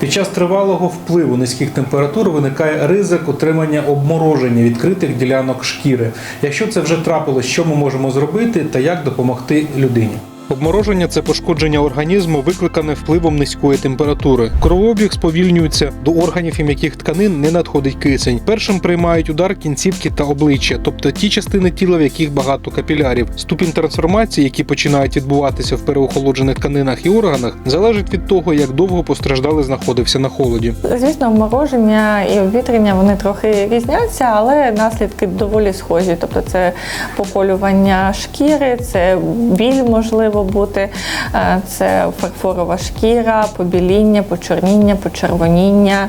Під час тривалого впливу низьких температур виникає ризик отримання обмороження відкритих ділянок шкіри. Якщо це вже трапилось, що ми можемо зробити та як допомогти людині? Обмороження це пошкодження організму, викликане впливом низької температури. Кровообіг сповільнюється до органів і м'яких тканин не надходить кисень. Першим приймають удар кінцівки та обличчя, тобто ті частини тіла, в яких багато капілярів. Ступінь трансформації, які починають відбуватися в переохолоджених тканинах і органах, залежить від того, як довго постраждалий знаходився на холоді. Звісно, обмороження і обвітрення вони трохи різняться, але наслідки доволі схожі. Тобто це поколювання шкіри, це біль можливо бути, е, це фарфорова шкіра, побіління, почорніння, почервоніння.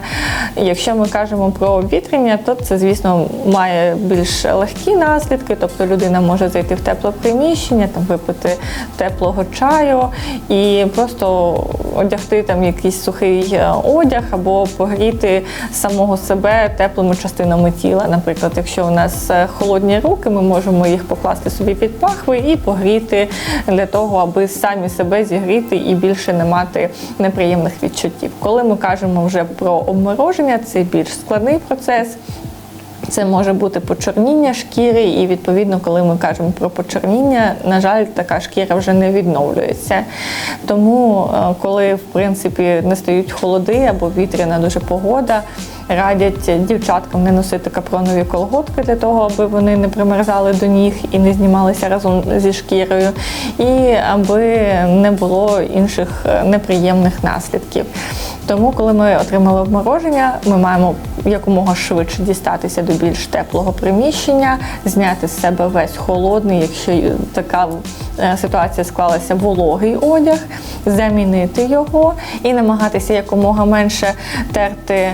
Якщо ми кажемо про обвітрення, то це, звісно, має більш легкі наслідки, тобто людина може зайти в тепле приміщення, там випити теплого чаю і просто одягти там якийсь сухий е, одяг або погріти самого себе теплими частинами тіла. Наприклад, якщо у нас е, холодні руки, ми можемо їх покласти собі під пахви і погріти для того, аби самі себе зігріти і більше не мати неприємних відчуттів. Коли ми кажемо вже про обмороження, це більш складний процес. Це може бути почорніння шкіри, і відповідно, коли ми кажемо про почорніння, на жаль, така шкіра вже не відновлюється. Тому, е, коли в принципі не стають холоди або вітряна дуже погода, радять дівчаткам не носити капронові колготки для того, аби вони не примерзали до ніг і не знімалися разом зі шкірою, і аби не було інших е, неприємних наслідків. Тому, коли ми отримали обмороження, ми маємо якомога швидше дістатися до більш теплого приміщення, зняти з себе весь холодний, якщо така е, ситуація склалася, вологий одяг, замінити його і намагатися якомога менше терти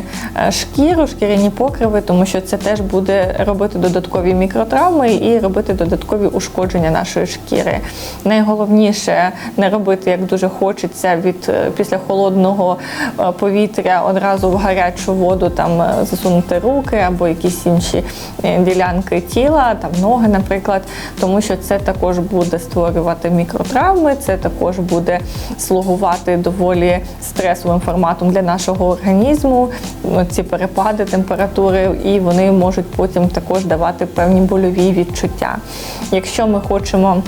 е, шкіру, шкіряні покриви, тому що це теж буде робити додаткові мікротравми і робити додаткові ушкодження нашої шкіри. Найголовніше не робити, як дуже хочеться від е, після холодного повітря одразу в гарячу воду там засунути руки або якісь інші е, ділянки тіла, там ноги, наприклад, тому що це також буде створювати мікротравми, це також буде слугувати доволі стресовим форматом для нашого організму. Ці перепади температури, і вони можуть потім також давати певні больові відчуття. Якщо ми хочемо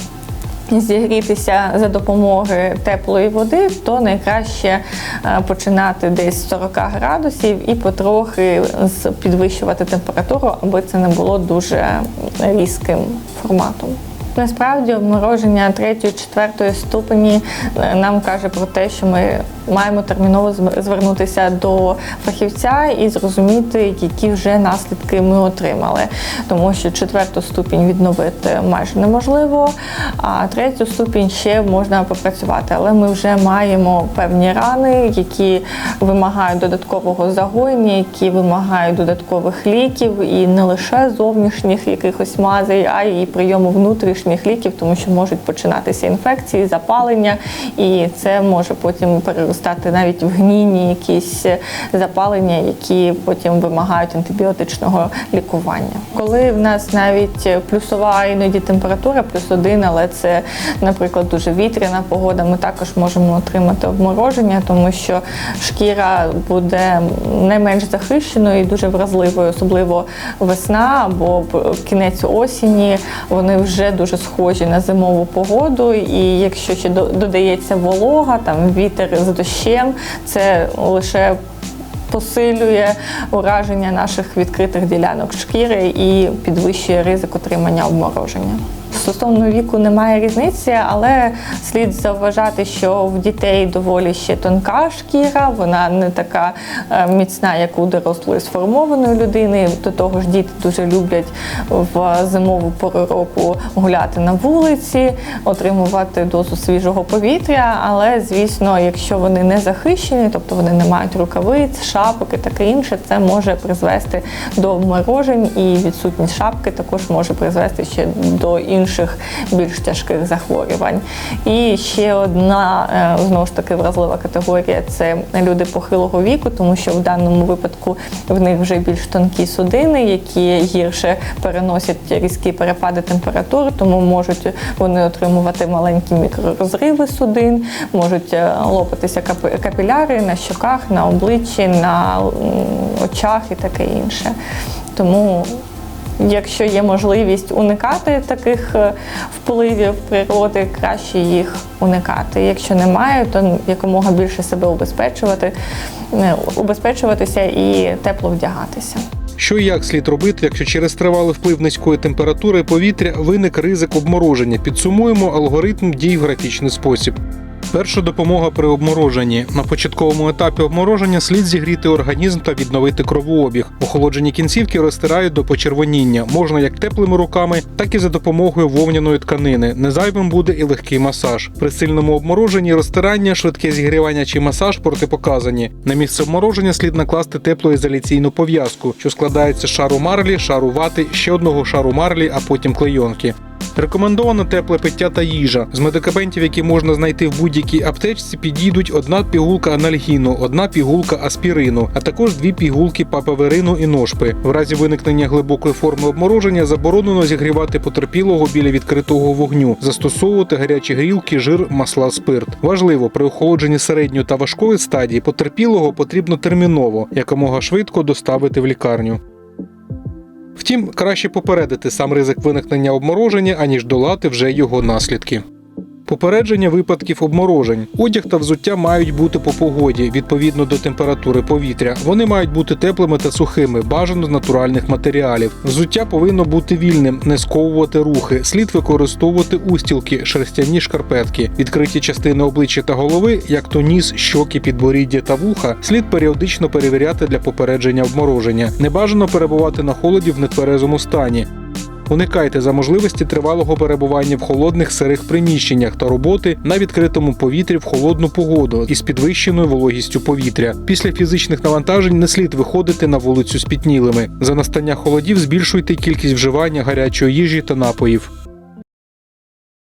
Зігрітися за допомогою теплої води, то найкраще е, починати десь з 40 градусів і потрохи підвищувати температуру, аби це не було дуже різким форматом. Насправді обмороження 3-4 ступені е, нам каже про те, що ми маємо терміново звернутися до фахівця і зрозуміти, які вже наслідки ми отримали. Тому що четверту ступінь відновити майже неможливо, а третю ступінь ще можна попрацювати. Але ми вже маємо певні рани, які вимагають додаткового загоєння, які вимагають додаткових ліків і не лише зовнішніх якихось мазей, а й прийому внутрішніх ліків, тому що можуть починатися інфекції, запалення, і це може потім переростати навіть в гнійні якісь запалення, які потім вимагають антибіотичного лікування. Коли в нас навіть плюсова іноді температура, плюс один, але це, наприклад, дуже вітряна погода, ми також можемо отримати обмороження, тому що шкіра буде не менш захищеною і дуже вразливою, особливо весна або кінець осені. Вони вже дуже схожі на зимову погоду. І якщо ще до- додається волога, там вітер з дощем, це лише посилює ураження наших відкритих ділянок шкіри і підвищує ризик отримання обмороження. Стосовно віку немає різниці, але слід зауважати, що в дітей доволі ще тонка шкіра, вона не така е, міцна, як у дорослої сформованої людини. До того ж, діти дуже люблять в зимову пору року гуляти на вулиці, отримувати дозу свіжого повітря. Але, звісно, якщо вони не захищені, тобто вони не мають рукавиць, шапок і таке інше, це може призвести до обморожень, і відсутність шапки також може призвести ще до інших інших більш тяжких захворювань. І ще одна е, знову ж таки вразлива категорія це люди похилого віку, тому що в даному випадку в них вже більш тонкі судини, які гірше переносять різкі перепади температур, тому можуть вони отримувати маленькі мікророзриви судин, можуть е, лопатися капіляри на щоках, на обличчі, на очах і таке інше. Тому Якщо є можливість уникати таких е, впливів природи, краще їх уникати. Якщо немає, то якомога більше себе убезпечувати, е, убезпечуватися і тепло вдягатися. Що і як слід робити, якщо через тривалий вплив низької температури повітря виник ризик обмороження? Підсумуємо алгоритм дій в графічний спосіб. Перша допомога при обмороженні. На початковому етапі обмороження слід зігріти організм та відновити кровообіг. Охолоджені кінцівки розтирають до почервоніння. Можна як теплими руками, так і за допомогою вовняної тканини. Незайвим буде і легкий масаж. При сильному обмороженні розтирання, швидке зігрівання чи масаж протипоказані. На місце обмороження слід накласти теплоізоляційну пов'язку, що складається з шару марлі, шару вати, ще одного шару марлі, а потім клейонки. Рекомендовано тепле пиття та їжа. З медикаментів, які можна знайти в будь-якій аптечці, підійдуть одна пігулка анальгіну, одна пігулка аспірину, а також дві пігулки папаверину і ношпи. В разі виникнення глибокої форми обмороження заборонено зігрівати потерпілого біля відкритого вогню, застосовувати гарячі грілки, жир, масла, спирт. Важливо, при охолодженні середньої та важкої стадії потерпілого потрібно терміново, якомога швидко доставити в лікарню. Втім, краще попередити сам ризик виникнення обмороження, аніж долати вже його наслідки. Попередження випадків обморожень. Одяг та взуття мають бути по погоді відповідно до температури повітря. Вони мають бути теплими та сухими, бажано з натуральних матеріалів. Взуття повинно бути вільним, не сковувати рухи. Слід використовувати устілки, шерстяні шкарпетки, відкриті частини обличчя та голови, як то ніс, щоки, підборіддя та вуха, слід періодично перевіряти для попередження обмороження. Не бажано перебувати на холоді в нетверезому стані. Уникайте за можливості тривалого перебування в холодних сирих приміщеннях та роботи на відкритому повітрі в холодну погоду із підвищеною вологістю повітря. Після фізичних навантажень не слід виходити на вулицю спітнілими. За настання холодів збільшуйте кількість вживання гарячої їжі та напоїв.